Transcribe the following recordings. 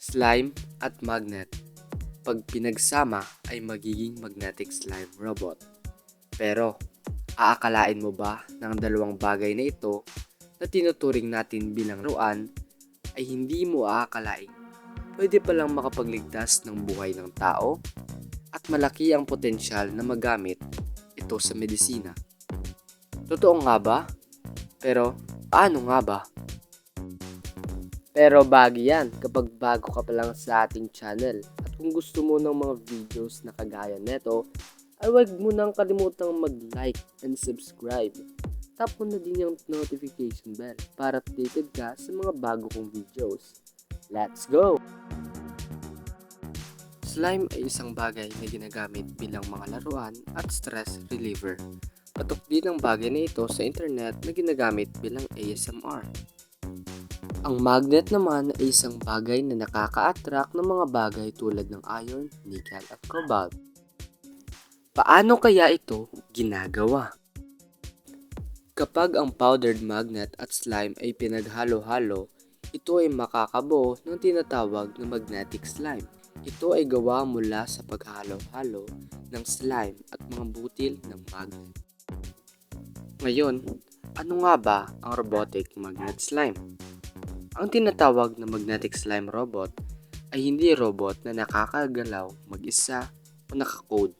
slime at magnet. Pag pinagsama ay magiging magnetic slime robot. Pero, aakalain mo ba ng dalawang bagay na ito na tinuturing natin bilang ruan ay hindi mo aakalain pwede palang makapagligtas ng buhay ng tao at malaki ang potensyal na magamit ito sa medisina. Totoo nga ba? Pero paano nga ba? Pero bago yan kapag bago ka pa lang sa ating channel at kung gusto mo ng mga videos na kagaya neto ay huwag mo nang kalimutang mag-like and subscribe. Tap mo na din yung notification bell para updated ka sa mga bago kong videos. Let's go! Slime ay isang bagay na ginagamit bilang mga laruan at stress reliever. Patok din ang bagay na ito sa internet na ginagamit bilang ASMR. Ang magnet naman ay isang bagay na nakaka-attract ng mga bagay tulad ng iron, nickel at cobalt. Paano kaya ito ginagawa? Kapag ang powdered magnet at slime ay pinaghalo-halo, ito ay makakabuo ng tinatawag na magnetic slime. Ito ay gawa mula sa paghalo-halo ng slime at mga butil ng magnet. Ngayon, ano nga ba ang robotic magnet slime? Ang tinatawag na magnetic slime robot ay hindi robot na nakakagalaw mag-isa o nakakode.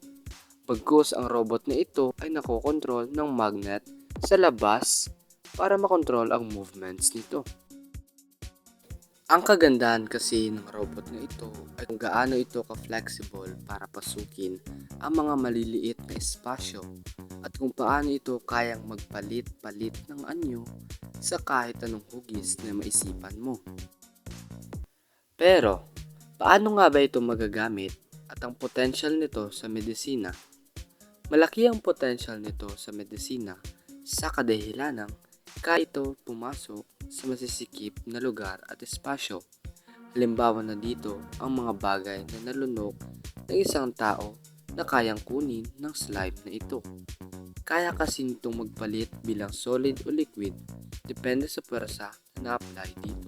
Pagkus ang robot na ito ay nakokontrol ng magnet sa labas para makontrol ang movements nito. Ang kagandahan kasi ng robot na ito ay kung gaano ito ka-flexible para pasukin ang mga maliliit na espasyo at kung paano ito kayang magpalit-palit ng anyo sa kahit anong hugis na maisipan mo. Pero, paano nga ba ito magagamit at ang potential nito sa medisina? Malaki ang potential nito sa medisina sa kadahilanang kaya ito pumasok sa masisikip na lugar at espasyo. Halimbawa na dito ang mga bagay na nalunok ng isang tao na kayang kunin ng slime na ito. Kaya kasi nitong magpalit bilang solid o liquid depende sa pwersa na na-apply dito.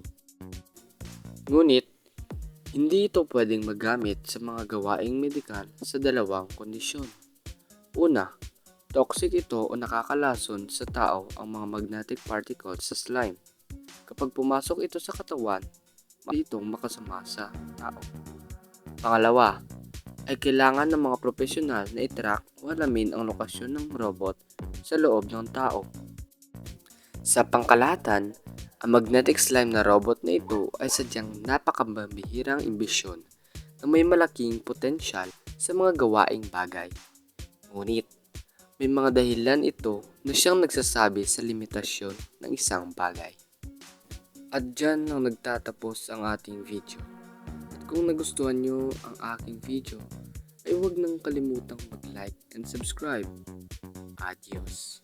Ngunit, hindi ito pwedeng magamit sa mga gawaing medikal sa dalawang kondisyon. Una, toxic ito o nakakalason sa tao ang mga magnetic particles sa slime. Kapag pumasok ito sa katawan, itong makasama sa tao. Pangalawa, ay kailangan ng mga profesional na i-track o alamin ang lokasyon ng robot sa loob ng tao. Sa pangkalahatan, ang magnetic slime na robot na ito ay sadyang napakabambihirang imbisyon na may malaking potensyal sa mga gawaing bagay. Ngunit, may mga dahilan ito na siyang nagsasabi sa limitasyon ng isang bagay. At dyan lang nagtatapos ang ating video. At kung nagustuhan nyo ang aking video, ay huwag nang kalimutang mag-like and subscribe. Adios!